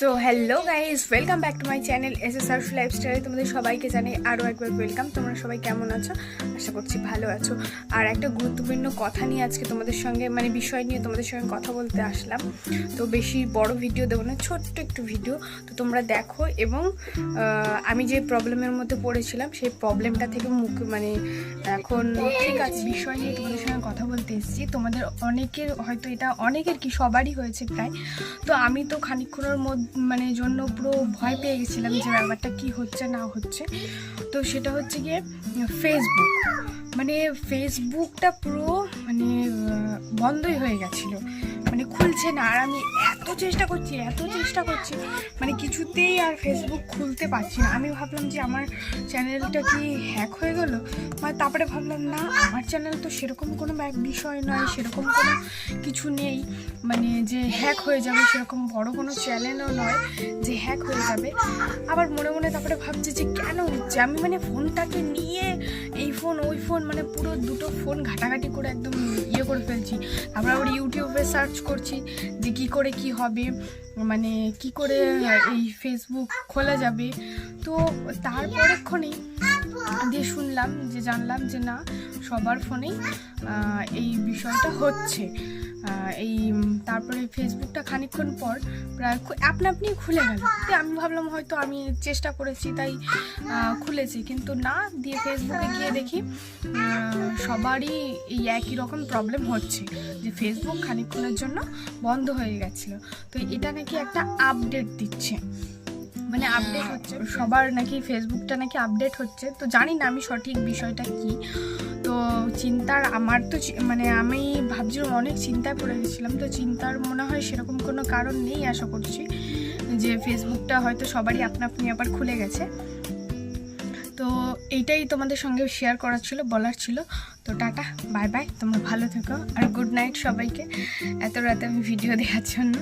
So hello guys welcome back to my channel S S R লাইফস্টাইলে তোমাদের সবাইকে জানাই আরও একবার ওয়েলকাম তোমরা সবাই কেমন আছো? আশা করছি ভালো আছো। আর একটা গুরুত্বপূর্ণ কথা নিয়ে আজকে তোমাদের সঙ্গে মানে বিষয় নিয়ে তোমাদের সঙ্গে কথা বলতে আসলাম। তো বেশি বড় ভিডিও দেবো না, ছোট্ট একটু ভিডিও তো তোমরা দেখো এবং আমি যে প্রবলেমের মধ্যে পড়েছিলাম, সেই প্রবলেমটা থেকে মুখ মানে এখন ঠিক আছে, বিষয় নিয়ে তোমাদের সঙ্গে কথা বলতে এসেছি। তোমাদের অনেকের, হয়তো এটা অনেকের কি, সবারই হয়েছে প্রায়। তো আমি তো খানিকক্ষণের মধ্যে মানে জন্য পুরো ভয় পেয়ে গেছিলাম যে ব্যাপারটা কি হচ্ছে, না হচ্ছে। তো সেটা হচ্ছে গিয়ে ফেসবুক মানে ফেসবুকটা পুরো মানে বন্ধই হয়ে গেছিল। মানে খুলছে না। আর আমি এত চেষ্টা করছি, এত চেষ্টা করছি মানে কিছুতেই আর ফেসবুক খুলতে পারছি না। আমি ভাবলাম যে আমার চ্যানেলটা কি হ্যাক হয়ে গেল? মানে তারপরে ভাবলাম, না, আমার চ্যানেল তো সেরকম কোনো বিষয় নয়, সেরকম কোনো কিছু নেই। মানে যে হ্যাক হয়ে যাবে, সেরকম বড় কোনো চ্যানেলও নয় যে হ্যাক হয়ে যাবে। আবার মনে মনে তারপরে ভাবছি যে কেন হচ্ছে? আমি মানে ফোনটাকে নিয়ে এই ফোন, ওই ফোন মানে পুরো দুটো ফোন ঘাটাঘাটি করে একদম ইয়ে করে ফেলছি। আমরা আবার ইউটিউবে সার্চ করছি যে কী করে কি হবে মানে কি করে এই ফেসবুক খোলা যাবে। তো তারপরেক্ষণেই দিয়ে শুনলাম যে জানলাম যে না, সবার ফোনেই এই বিষয়টা হচ্ছে। এই তারপরে ফেসবুকটা খানিকক্ষণ পর প্রায় আপনা আপনি খুলে গেল। তো আমি ভাবলাম হয়তো আমি চেষ্টা করেছি, তাই খুলেছি। কিন্তু না, দিয়ে ফেসবুকে গিয়ে দেখি সবারই এই একই রকম প্রবলেম হচ্ছে, যে ফেসবুক খানিকক্ষণের জন্য বন্ধ হয়ে গেছিল। তো এটা নাকি একটা আপডেট দিচ্ছে। মানে আপডেট হচ্ছে। সবার নাকি ফেসবুকটা নাকি আপডেট হচ্ছে। তো জানি না আমি সঠিক বিষয়টা কি। তো চিন্তার আমার তো মানে আমি ভাবছিলাম অনেক চিন্তায় পড়ে গেছিলাম। তো চিন্তার মনে হয় সেরকম কোনো কারণ নেই আশা করছি যে ফেসবুকটা হয়তো সবারই আপনা আপনি আবার খুলে গেছে। তো এইটাই তোমাদের সঙ্গে শেয়ার করার ছিল বলার ছিল। তো টাটা বাই বাই তোমরা ভালো থেকো। আর গুড নাইট সবাইকে এত রাতে আমি ভিডিও দেওয়ার জন্য।